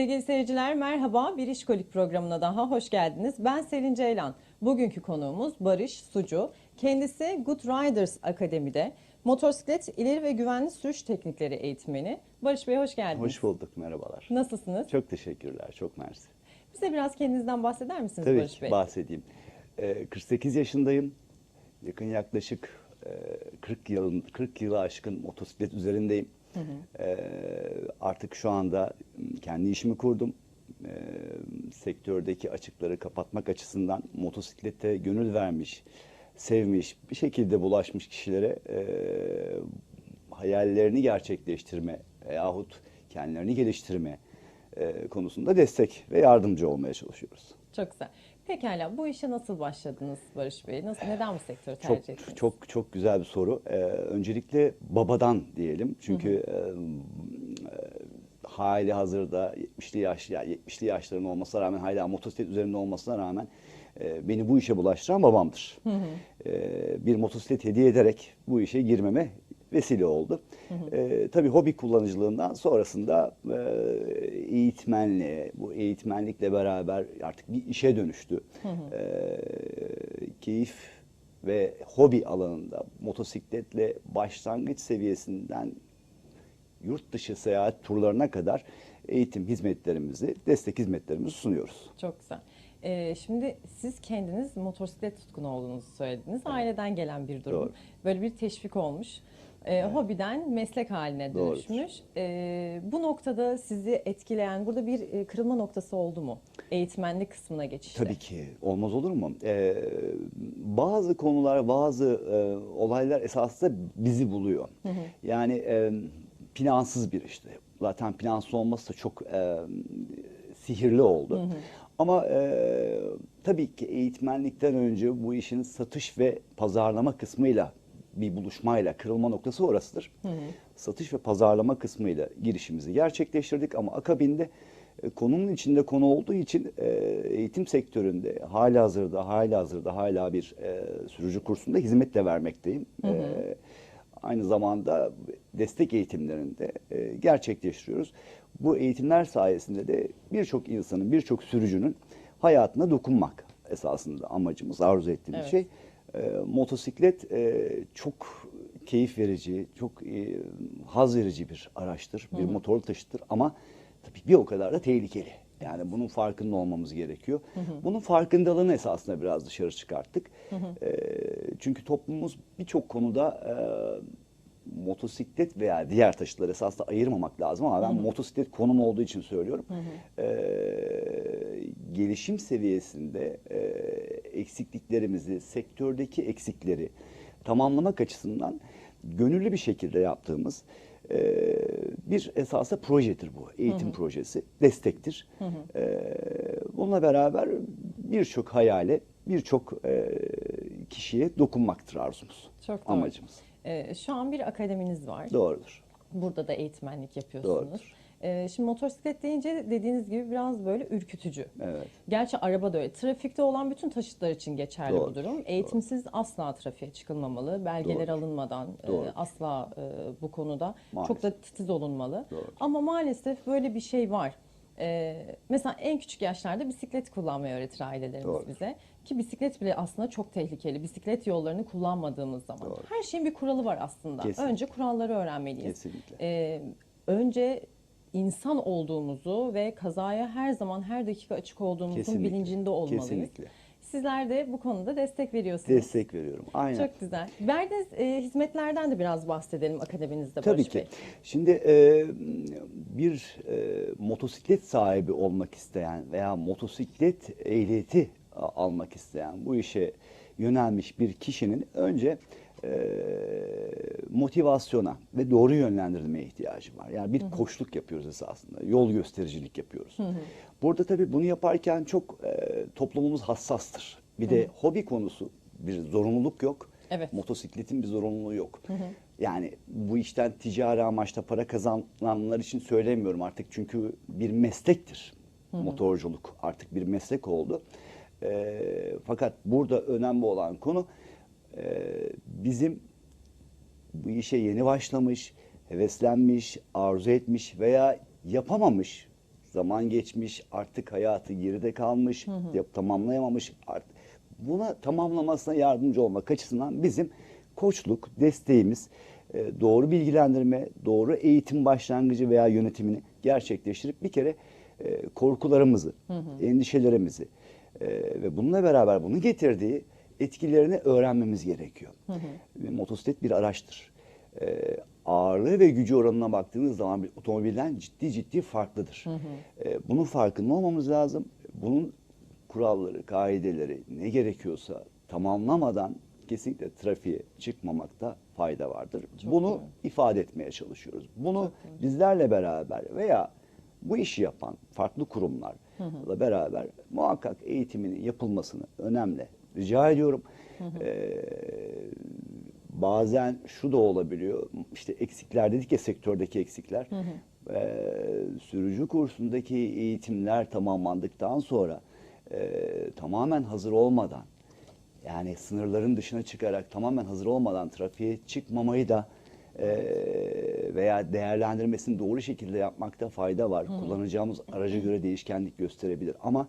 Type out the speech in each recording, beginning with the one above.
Sevgili seyirciler merhaba. Bir İşkolik programına daha hoş geldiniz. Ben Selin Ceylan. Bugünkü konuğumuz Barış Sucu. Kendisi Good Riders Akademi'de motosiklet ileri ve güvenli sürüş teknikleri eğitmeni. Barış Bey hoş geldiniz. Hoş bulduk, merhabalar. Nasılsınız? Çok teşekkürler, çok mersi. Bize biraz kendinizden bahseder misiniz Tabii Barış ki Bey? bahsedeyim. Ee, 48 yaşındayım. Yakın yaklaşık e, 40 yılın 40 yılı aşkın motosiklet üzerindeyim. Ee, artık şu anda kendi işimi kurdum. Ee, sektördeki açıkları kapatmak açısından motosiklete gönül vermiş, sevmiş, bir şekilde bulaşmış kişilere e, hayallerini gerçekleştirme yahut kendilerini geliştirme e, konusunda destek ve yardımcı olmaya çalışıyoruz. Çok güzel. Pekala bu işe nasıl başladınız Barış Bey? Nasıl, neden bu sektörü Çok tercih ettiniz? çok çok güzel bir soru. Ee, öncelikle babadan diyelim. Çünkü e, e, hali hazırda 70'li yaş yani 70'li yaşların olmasına rağmen hala motosiklet üzerinde olmasına rağmen e, beni bu işe bulaştıran babamdır. E, bir motosiklet hediye ederek bu işe girmeme vesile oldu. E, tabii hobi kullanıcılığından sonrasında e, eğitmenliğe, bu eğitmenlikle beraber artık bir işe dönüştü. E, keyif ve hobi alanında motosikletle başlangıç seviyesinden yurt dışı seyahat turlarına kadar eğitim hizmetlerimizi, destek hizmetlerimizi sunuyoruz. Çok güzel. Ee, şimdi siz kendiniz motosiklet tutkunu olduğunuzu söylediniz. Aileden gelen bir durum. Doğru. Böyle bir teşvik olmuş. Ee, Hobiden meslek haline Doğrudur. dönüşmüş. Ee, bu noktada sizi etkileyen burada bir e, kırılma noktası oldu mu? Eğitmenlik kısmına geçişte. Tabii ki olmaz olur mu? Ee, bazı konular, bazı e, olaylar esasında bizi buluyor. Yani e, plansız bir işte. Zaten plansız olması da çok e, sihirli oldu. Ama e, tabii ki eğitmenlikten önce bu işin satış ve pazarlama kısmıyla bir buluşmayla kırılma noktası orasıdır. Satış ve pazarlama kısmıyla girişimizi gerçekleştirdik ama akabinde e, konunun içinde konu olduğu için e, eğitim sektöründe hala hazırda hala hazırda hala bir e, sürücü kursunda hizmet de vermekteyim. E, aynı zamanda destek eğitimlerinde e, gerçekleştiriyoruz. Bu eğitimler sayesinde de birçok insanın, birçok sürücünün hayatına dokunmak esasında amacımız, arzu ettiğimiz Evet. şey. E, motosiklet e, çok keyif verici, çok e, haz verici bir araçtır, bir motorlu taşıtır ama tabii bir o kadar da tehlikeli. Yani bunun farkında olmamız gerekiyor. Bunun farkındalığını esasında biraz dışarı çıkarttık. E, çünkü toplumumuz birçok konuda e, motosiklet veya diğer taşıtlar esasında ayırmamak lazım ama ben motosiklet konum olduğu için söylüyorum. Ee, gelişim seviyesinde e, eksikliklerimizi, sektördeki eksikleri tamamlamak açısından gönüllü bir şekilde yaptığımız e, bir esasında projedir bu. Eğitim projesi, destektir. Ee, bununla beraber birçok hayale, birçok e, kişiye dokunmaktır arzumuz, Çok doğru. amacımız. Ee, şu an bir akademiniz var. Doğrudur. Burada da eğitmenlik yapıyorsunuz. Doğrudur. Ee, şimdi motosiklet deyince dediğiniz gibi biraz böyle ürkütücü. Evet. Gerçi araba da öyle. Trafikte olan bütün taşıtlar için geçerli bu Doğrudur, durum. Eğitimsiz asla trafiğe çıkılmamalı. Belgeler Doğrudur. alınmadan e, Doğrudur. asla e, bu konuda Maalesef. çok da titiz olunmalı. Doğrudur. Ama maalesef böyle bir şey var. E, mesela en küçük yaşlarda bisiklet kullanmayı öğretir ailelerimiz Doğrudur. bize. Ki bisiklet bile aslında çok tehlikeli. Bisiklet yollarını kullanmadığımız zaman. Doğru. Her şeyin bir kuralı var aslında. Kesinlikle. Önce kuralları öğrenmeliyiz. Kesinlikle. Ee, önce insan olduğumuzu ve kazaya her zaman her dakika açık olduğumuzun Kesinlikle. bilincinde olmalıyız. Kesinlikle. Sizler de bu konuda destek veriyorsunuz. Destek veriyorum. Aynen. Çok güzel. Verdiğiniz e, hizmetlerden de biraz bahsedelim akademimizde Tabii Barış ki. Bey. Şimdi e, bir e, motosiklet sahibi olmak isteyen veya motosiklet ehliyeti almak isteyen bu işe yönelmiş bir kişinin önce e, motivasyona ve doğru yönlendirilmeye ihtiyacı var. Yani bir koçluk yapıyoruz esasında. Yol göstericilik yapıyoruz. Burada tabii bunu yaparken çok e, toplumumuz hassastır. Bir de hobi konusu bir zorunluluk yok. Evet. Motosikletin bir zorunluluğu yok. Yani bu işten ticari amaçla para kazananlar için söylemiyorum artık çünkü bir meslektir. Motorculuk artık bir meslek oldu. Ee, fakat burada önemli olan konu e, bizim bu işe yeni başlamış, heveslenmiş, arzu etmiş veya yapamamış zaman geçmiş, artık hayatı geride kalmış, yap- tamamlayamamış. Artık buna tamamlamasına yardımcı olmak açısından bizim koçluk, desteğimiz, e, doğru bilgilendirme, doğru eğitim başlangıcı veya yönetimini gerçekleştirip bir kere e, korkularımızı, endişelerimizi e, ve bununla beraber bunu getirdiği etkilerini öğrenmemiz gerekiyor. Ve Motosiklet bir araçtır. E, ağırlığı ve gücü oranına baktığınız zaman bir otomobilden ciddi ciddi farklıdır. E, bunun farkında olmamız lazım. Bunun kuralları, kaideleri ne gerekiyorsa tamamlamadan kesinlikle trafiğe çıkmamakta fayda vardır. Bunu doğru. ifade etmeye çalışıyoruz. Bunu bizlerle beraber veya bu işi yapan farklı kurumlarla beraber muhakkak eğitiminin yapılmasını önemli rica ediyorum. Ee, bazen şu da olabiliyor. İşte eksikler dedik ya sektördeki eksikler. Ee, sürücü kursundaki eğitimler tamamlandıktan sonra e, tamamen hazır olmadan yani sınırların dışına çıkarak tamamen hazır olmadan trafiğe çıkmamayı da e, veya değerlendirmesini doğru şekilde yapmakta fayda var. Kullanacağımız araca göre değişkenlik gösterebilir ama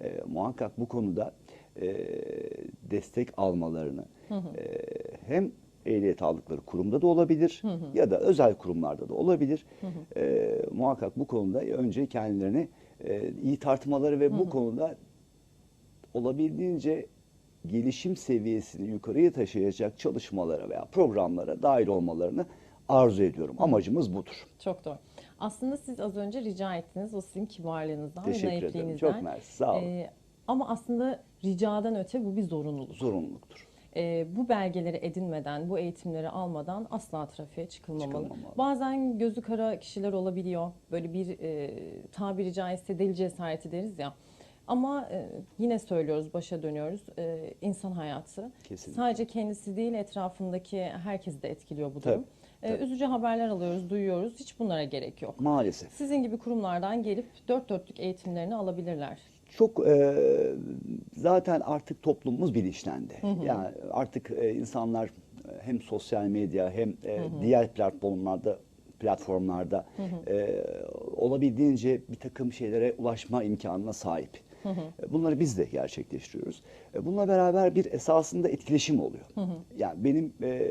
e, muhakkak bu konuda e, destek almalarını e, hem ehliyet aldıkları kurumda da olabilir ya da özel kurumlarda da olabilir. E, muhakkak bu konuda önce kendilerini e, iyi tartmaları ve bu konuda olabildiğince gelişim seviyesini yukarıya taşıyacak çalışmalara veya programlara dahil olmalarını arzu ediyorum. Amacımız budur. Çok doğru. Aslında siz az önce rica ettiniz o sizin kibarlığınızdan ve Teşekkür ederim. naifliğinizden. Çok mersi. Sağ olun. Ee, ama aslında ricadan öte bu bir zorunluluk. Zorunluluktur. Ee, bu belgeleri edinmeden, bu eğitimleri almadan asla trafiğe çıkılmamalı. Çıkılmamalı. Bazen gözü kara kişiler olabiliyor. Böyle bir e, tabiri caizse deli cesareti deriz ya. Ama e, yine söylüyoruz, başa dönüyoruz. E, insan hayatı. Kesinlikle. Sadece kendisi değil, etrafındaki herkesi de etkiliyor bu Tabii, durum. E, tabii. üzücü haberler alıyoruz, duyuyoruz. Hiç bunlara gerek yok. Maalesef. Sizin gibi kurumlardan gelip dört dörtlük eğitimlerini alabilirler. Çok e, zaten artık toplumumuz bilinçlendi. Yani artık e, insanlar hem sosyal medya hem e, diğer platformlarda platformlarda e, olabildiğince bir takım şeylere ulaşma imkanına sahip. E, Bunları biz de gerçekleştiriyoruz. Bununla beraber bir esasında etkileşim oluyor. Yani benim e,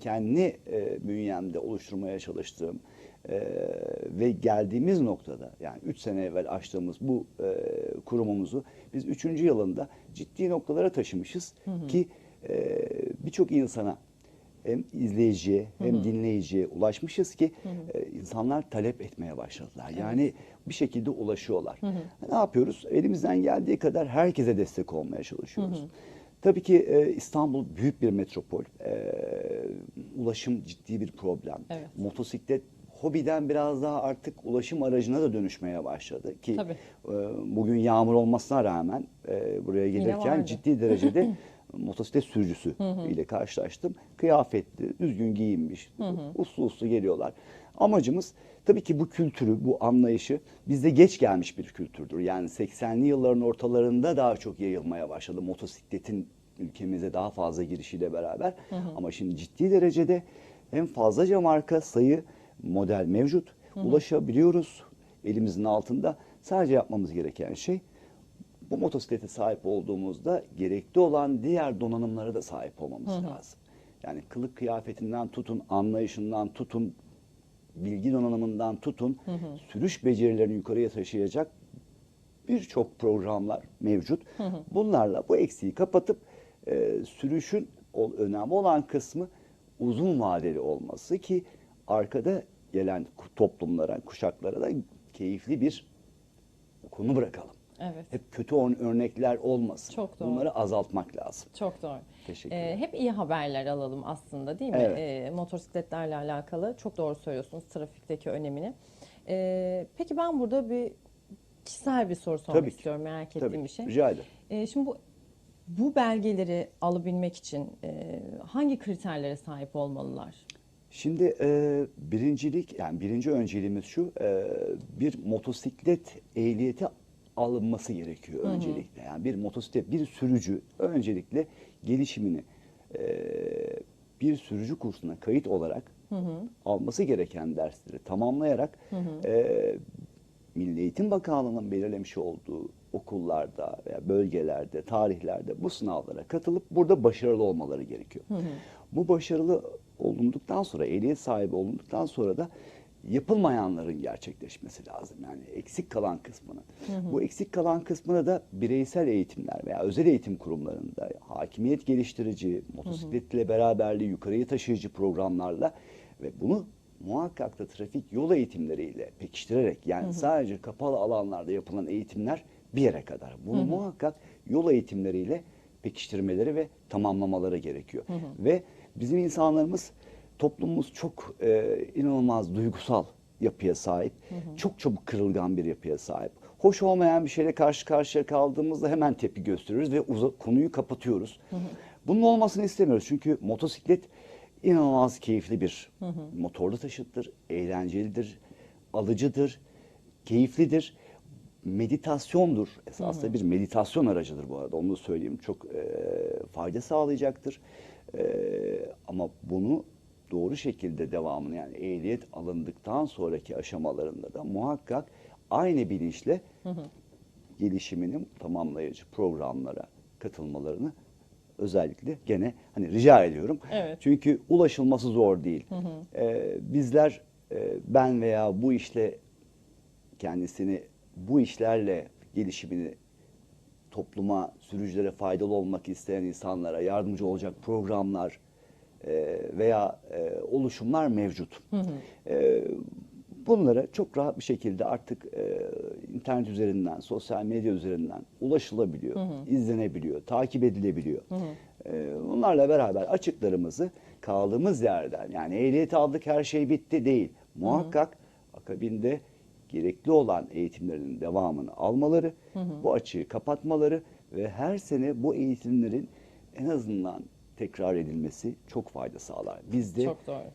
kendi e, bünyemde oluşturmaya çalıştığım e, ve geldiğimiz noktada yani 3 sene evvel açtığımız bu e, kurumumuzu biz 3. yılında ciddi noktalara taşımışız ki e, birçok insana hem izleyiciye hem dinleyiciye ulaşmışız ki e, insanlar talep etmeye başladılar. Yani bir şekilde ulaşıyorlar. Ne yapıyoruz? Elimizden geldiği kadar herkese destek olmaya çalışıyoruz. Tabii ki e, İstanbul büyük bir metropol. E, ulaşım ciddi bir problem. Evet. Motosiklet hobiden biraz daha artık ulaşım aracına da dönüşmeye başladı ki Tabii. e, bugün yağmur olmasına rağmen e, buraya gelirken ciddi derecede motosiklet sürücüsü ile karşılaştım. Kıyafetli, düzgün giyinmiş, uslu uslu geliyorlar. Amacımız tabii ki bu kültürü, bu anlayışı bizde geç gelmiş bir kültürdür. Yani 80'li yılların ortalarında daha çok yayılmaya başladı motosikletin ülkemize daha fazla girişiyle beraber. Ama şimdi ciddi derecede hem fazlaca marka, sayı, model mevcut. Ulaşabiliyoruz elimizin altında. Sadece yapmamız gereken şey bu motosiklete sahip olduğumuzda gerekli olan diğer donanımlara da sahip olmamız lazım. Yani kılık kıyafetinden tutun, anlayışından tutun, bilgi donanımından tutun, sürüş becerilerini yukarıya taşıyacak birçok programlar mevcut. Bunlarla bu eksiği kapatıp e, sürüşün o, önemli olan kısmı uzun vadeli olması ki arkada gelen toplumlara, kuşaklara da keyifli bir konu bırakalım. Evet. Hep kötü ör- örnekler olmasın. Çok doğru. Bunları azaltmak lazım. Çok doğru. Teşekkür Ee, ederim. hep iyi haberler alalım aslında değil mi? Evet. Ee, motosikletlerle alakalı. Çok doğru söylüyorsunuz trafikteki önemini. Ee, peki ben burada bir kişisel bir soru sormak Tabii ki. istiyorum. Merak ettiğim Tabii. bir şey. Rica ederim. Ee, şimdi bu bu belgeleri alabilmek için e, hangi kriterlere sahip olmalılar? Şimdi e, birincilik yani birinci önceliğimiz şu e, bir motosiklet ehliyeti alınması gerekiyor öncelikle. Yani bir motosiklet bir sürücü öncelikle gelişimini e, bir sürücü kursuna kayıt olarak alması gereken dersleri tamamlayarak e, Milli Eğitim Bakanlığı'nın belirlemiş olduğu okullarda veya bölgelerde, tarihlerde bu sınavlara katılıp burada başarılı olmaları gerekiyor. Bu başarılı olunduktan sonra, ehliyet sahibi olunduktan sonra da yapılmayanların gerçekleşmesi lazım. Yani eksik kalan kısmını. Bu eksik kalan kısmını da bireysel eğitimler veya özel eğitim kurumlarında hakimiyet geliştirici, motosikletle beraberliği yukarıya taşıyıcı programlarla ve bunu muhakkak da trafik yol eğitimleriyle pekiştirerek yani sadece kapalı alanlarda yapılan eğitimler bir yere kadar. Bunu muhakkak yol eğitimleriyle pekiştirmeleri ve tamamlamaları gerekiyor. Ve bizim insanlarımız toplumumuz çok e, inanılmaz duygusal yapıya sahip. Çok çabuk kırılgan bir yapıya sahip. Hoş olmayan bir şeyle karşı karşıya kaldığımızda hemen tepki gösteriyoruz ve konuyu kapatıyoruz. Bunun olmasını istemiyoruz. Çünkü motosiklet inanılmaz keyifli bir motorlu taşıttır, eğlencelidir, alıcıdır, keyiflidir meditasyondur. Esasında bir meditasyon aracıdır bu arada. Onu da söyleyeyim. Çok e, fayda sağlayacaktır. E, ama bunu doğru şekilde devamını yani ehliyet alındıktan sonraki aşamalarında da muhakkak aynı bilinçle gelişiminin tamamlayıcı programlara katılmalarını özellikle gene hani rica ediyorum. Evet. Çünkü ulaşılması zor değil. E, bizler e, ben veya bu işle kendisini bu işlerle gelişimini topluma, sürücülere faydalı olmak isteyen insanlara yardımcı olacak programlar e, veya e, oluşumlar mevcut. E, bunlara çok rahat bir şekilde artık e, internet üzerinden, sosyal medya üzerinden ulaşılabiliyor, izlenebiliyor, takip edilebiliyor. E, bunlarla beraber açıklarımızı kaldığımız yerden yani ehliyeti aldık her şey bitti değil. Muhakkak akabinde gerekli olan eğitimlerinin devamını almaları, bu açığı kapatmaları ve her sene bu eğitimlerin en azından tekrar edilmesi çok fayda sağlar. Bizde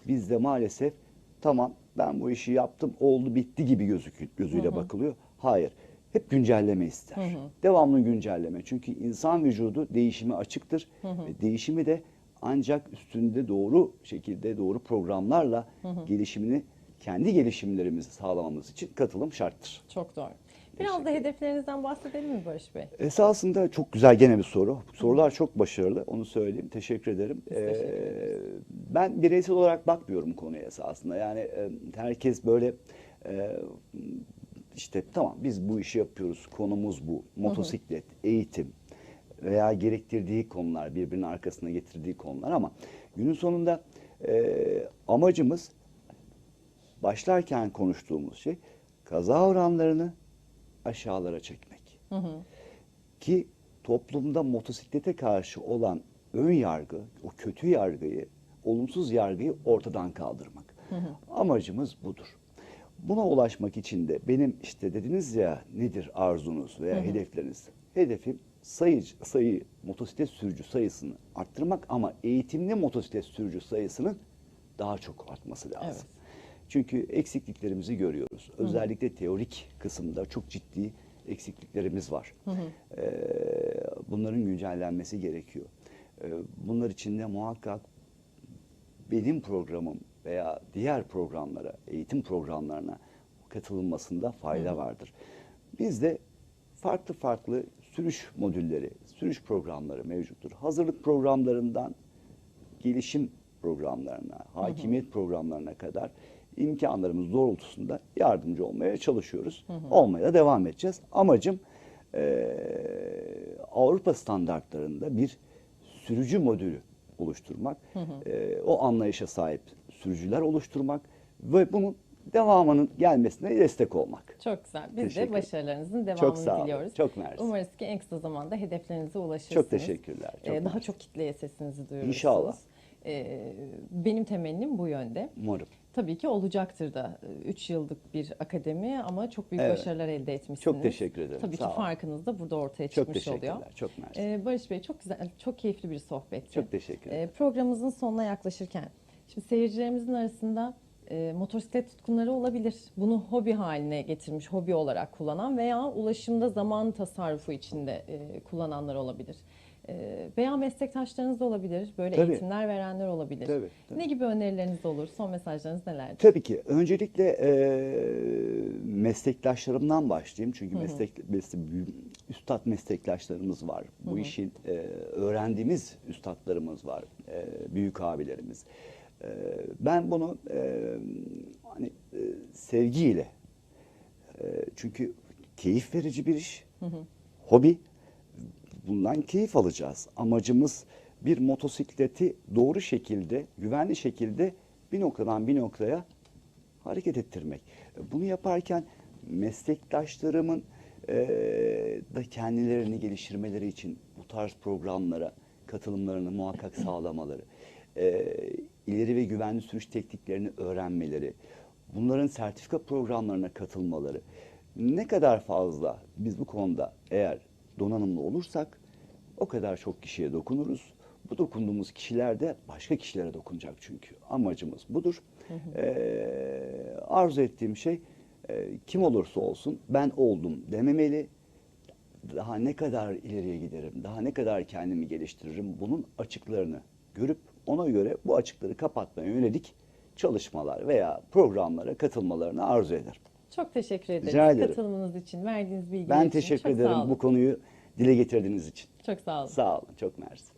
bizde maalesef tamam ben bu işi yaptım oldu bitti gibi gözük gözüyle bakılıyor. Hayır. Hep güncelleme ister. Devamlı güncelleme. Çünkü insan vücudu değişime açıktır. Ve değişimi de ancak üstünde doğru şekilde doğru programlarla gelişimini kendi gelişimlerimizi sağlamamız için katılım şarttır. Çok doğru. Biraz da hedeflerinizden bahsedelim mi Barış Bey? Esasında çok güzel gene bir soru. Sorular çok başarılı. Onu söyleyeyim. Teşekkür ederim. Teşekkür Ee, ben bireysel olarak bakmıyorum konuya esasında. Yani e, herkes böyle e, işte tamam biz bu işi yapıyoruz. Konumuz bu. Motosiklet, eğitim veya gerektirdiği konular, birbirinin arkasına getirdiği konular ama günün sonunda e, amacımız başlarken konuştuğumuz şey kaza oranlarını aşağılara çekmek. Ki toplumda motosiklete karşı olan ön yargı, o kötü yargıyı, olumsuz yargıyı ortadan kaldırmak. Amacımız budur. Buna ulaşmak için de benim işte dediniz ya nedir arzunuz veya hedefleriniz? Hedefim sayı, sayı motosiklet sürücü sayısını arttırmak ama eğitimli motosiklet sürücü sayısının daha çok artması lazım. Evet. Çünkü eksikliklerimizi görüyoruz. Özellikle teorik kısımda çok ciddi eksikliklerimiz var. Ee, bunların güncellenmesi gerekiyor. Ee, bunlar için de muhakkak benim programım veya diğer programlara, eğitim programlarına katılınmasında fayda vardır. Bizde farklı farklı sürüş modülleri, sürüş programları mevcuttur. Hazırlık programlarından gelişim programlarına, hakimiyet programlarına kadar imkanlarımız doğrultusunda yardımcı olmaya çalışıyoruz. Olmaya da devam edeceğiz. Amacım eee, Avrupa standartlarında bir sürücü modülü oluşturmak, eee, o anlayışa sahip sürücüler oluşturmak ve bunun devamının gelmesine destek olmak. Çok güzel. Biz Teşekkür de başarılarınızın devamını Çok sağ olun. diliyoruz. Çok mersi. Umarız ki en kısa zamanda hedeflerinize ulaşırsınız. Çok teşekkürler. Çok Ee, daha çok kitleye sesinizi duyurursunuz. İnşallah. Benim temennim bu yönde. Umarım. Tabii ki olacaktır da 3 yıllık bir akademi ama çok büyük Evet. başarılar elde etmişsiniz. Çok teşekkür ederim. Tabii Sağ ki farkınız da burada ortaya Çok çıkmış oluyor. teşekkürler. Çok mersi. Barış Bey çok güzel, çok keyifli bir sohbetti. Çok teşekkür ederim. Programımızın sonuna yaklaşırken, şimdi seyircilerimizin arasında e, motosiklet tutkunları olabilir. Bunu hobi haline getirmiş, hobi olarak kullanan veya ulaşımda zaman tasarrufu içinde e, kullananlar olabilir. E, veya meslektaşlarınız da olabilir. Böyle Tabii. eğitimler verenler olabilir. Tabii, tabii. Ne gibi önerileriniz olur? Son mesajlarınız nelerdir? Tabii ki. Öncelikle e, meslektaşlarımdan başlayayım. Çünkü meslek, meslek üstad meslektaşlarımız var. Bu işin e, öğrendiğimiz üstadlarımız var. e, büyük abilerimiz. E, ben bunu e, hani e, sevgiyle e, çünkü keyif verici bir iş. Hobi. Bundan keyif alacağız. Amacımız bir motosikleti doğru şekilde, güvenli şekilde bir noktadan bir noktaya hareket ettirmek. Bunu yaparken meslektaşlarımın eee, da kendilerini geliştirmeleri için bu tarz programlara katılımlarını muhakkak sağlamaları, eee, ileri ve güvenli sürüş tekniklerini öğrenmeleri, bunların sertifika programlarına katılmaları, ne kadar fazla biz bu konuda eğer donanımlı olursak o kadar çok kişiye dokunuruz. Bu dokunduğumuz kişiler de başka kişilere dokunacak çünkü. Amacımız budur. Ee, arzu ettiğim şey e, kim olursa olsun ben oldum dememeli. Daha ne kadar ileriye giderim, daha ne kadar kendimi geliştiririm bunun açıklarını görüp ona göre bu açıkları kapatmaya yönelik çalışmalar veya programlara katılmalarını arzu ederim. Çok teşekkür ederiz Rica ederim. katılımınız için, verdiğiniz bilgiler Ben için. teşekkür Çok ederim bu konuyu dile getirdiğiniz için. Çok sağ olun. Sağ olun, çok mersi.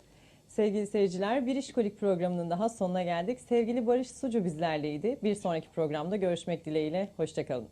Sevgili seyirciler, Bir İşkolik programının daha sonuna geldik. Sevgili Barış Sucu bizlerleydi. Bir sonraki programda görüşmek dileğiyle. Hoşçakalın.